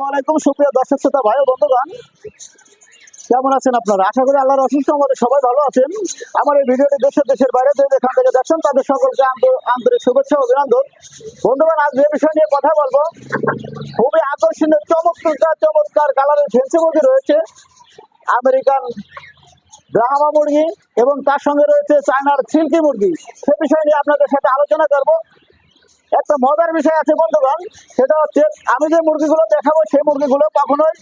আসসালামাইকুম সুপ্রিয় দর্শক শ্রোতা, ভাই বন্ধুগণ। কেমন আছেন আপনারা? আশা করি আল্লাহর অসুস্থ আমাদের সবাই ভালো আছেন। আমার এই ভিডিওটি দেশের দেশের বাইরে যে যেখান থেকে দেখছেন, তাদের সকলকে আন্ত- আন্তরিক শুভেচ্ছা অভিনন্দন। বন্ধুগণ, আজ যে বিষয় নিয়ে কথা বলব, খুবই আকর্ষণীয় চমৎকার চমৎকার কালারের ফেন্সি মুরগি রয়েছে। আমেরিকান ব্রাহ্মা মুরগি এবং তার সঙ্গে রয়েছে চায়নার সিল্কি মুরগি সে বিষয় নিয়ে আপনাদের সাথে আলোচনা করব। একটা মজার বিষয় আছে বন্ধুগণ, সেটা হচ্ছে আমি যে মুরগিগুলো দেখাবো সেই মুরগিগুলো কখনোই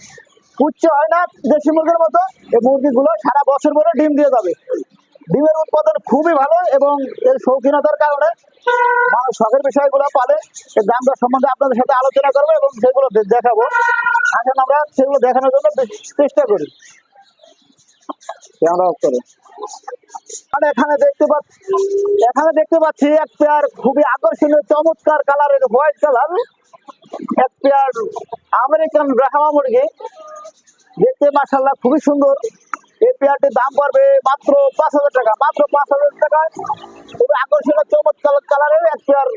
উচ্চ হয় না, দেশি মুরগির মতো। এই মুরগিগুলো সারা বছর ধরে ডিম দিয়ে যাবে। ডিমের উৎপাদন খুবই ভালো এবং এর শৌখিনতার কারণে শখের বিষয়গুলো পালে। এর দাম দর সম্বন্ধে আপনাদের সাথে আলোচনা করব এবং সেগুলো দেখাবো। আসেন আমরা সেগুলো দেখানোর জন্য চেষ্টা করি। ক্যামেরা করো। আর এখানে দেখতে পাচ্ছি, এখানে দেখতে পাচ্ছি এক পেয়ার খুবই আকর্ষণীয়, চমৎকার কালারের হোয়াইট কালার এক পেয়ার আমেরিকান ব্রাহ্মা মুরগি। দেখতে মাসাল্লাহ খুবই সুন্দর। এই পেয়ারটির দাম পড়বে মাত্র পাঁচ হাজার টাকা, মাত্র পাঁচ হাজার টাকায় খুবই আকর্ষণীয়, চমৎকার কালারের এক পেয়ার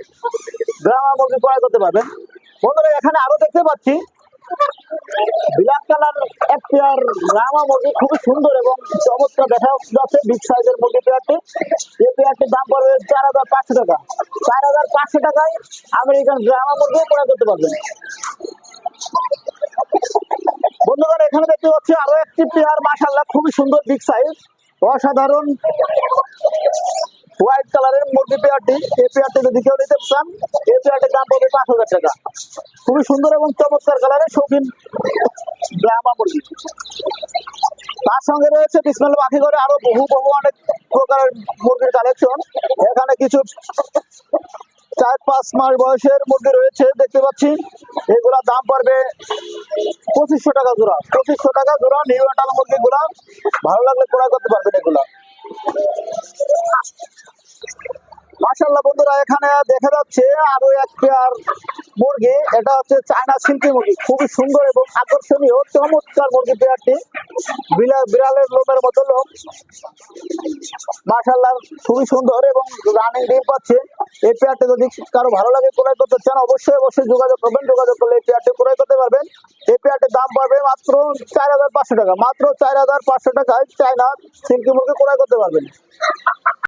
ব্রাহ্মা মুরগি ক্রয় করতে পারবেন। বন্ধুরা, এখানে আরও দেখতে পাচ্ছি ব্ল্যাক কালার এক পেয়ার রামা মুরগি খুবই সুন্দর এবং চমৎকার দেখা যাচ্ছে বিগ সাইজের মুরগি পেয়ারটি এই পেয়ারটির দাম পড়বে চার হাজার পাঁচশো টাকা। চার হাজার পাঁচশো টাকায় আমেরিকান রামা মুরগি ক্রয় করতে পারবেন। বন্ধুগণ, এখানে দেখতে পাচ্ছি আরও একটি পেয়ার মাসাল্লাহ খুবই সুন্দর বিগ সাইজ অসাধারণ। হোয়াইট কালারের মুরগি পেয়ারটি, এই পেয়ারটি যদি কেউ নিতে চান, এই পেয়ারটির দাম পড়বে পাঁচ হাজার টাকা। খুবই সুন্দর এবং চমৎকার কালারের শৌখিন ব্রাহ্মা মুরগি। তার সঙ্গে রয়েছে বিসমাল পাখি করে আরও বহু বহু অনেক প্রকারের মুরগির কালেকশন এখানে কিছু চার পাঁচ মাস বয়সের মুরগি রয়েছে, দেখতে পাচ্ছি। এগুলা দাম পড়বে পঁচিশশো টাকা জোড়া। পঁচিশশো টাকা জোড়া, নিউ আটাল মুরগি গুলা ভালো লাগলে ক্রয় করতে পারবেন এগুলা। মাশাল্লাহ বন্ধুরা, এখানে দেখা যাচ্ছে আরও এক পেয়ার মুরগি, এটা হচ্ছে চায়না সিল্কি মুরগি। খুবই সুন্দর এবং আকর্ষণীয়, চমৎকার মুরগি পেয়ারটি। বিড়াল বিড়ালের লোমের মতো লোক মাশাল্লাহ খুবই সুন্দর এবং রানিং ডিম পাচ্ছে। এই পেয়ারটি যদি কারও ভালো লাগে ক্রয় করতে চান, অবশ্যই অবশ্যই যোগাযোগ করবেন। যোগাযোগ করলে এই পেয়ারটি ক্রয় করতে পারবেন। এই পেয়ারটির দাম পড়বে মাত্র চার হাজার পাঁচশো টাকা। মাত্র চার হাজার পাঁচশো টাকায় চায়না সিল্কি মুরগি ক্রয় করতে পারবেন।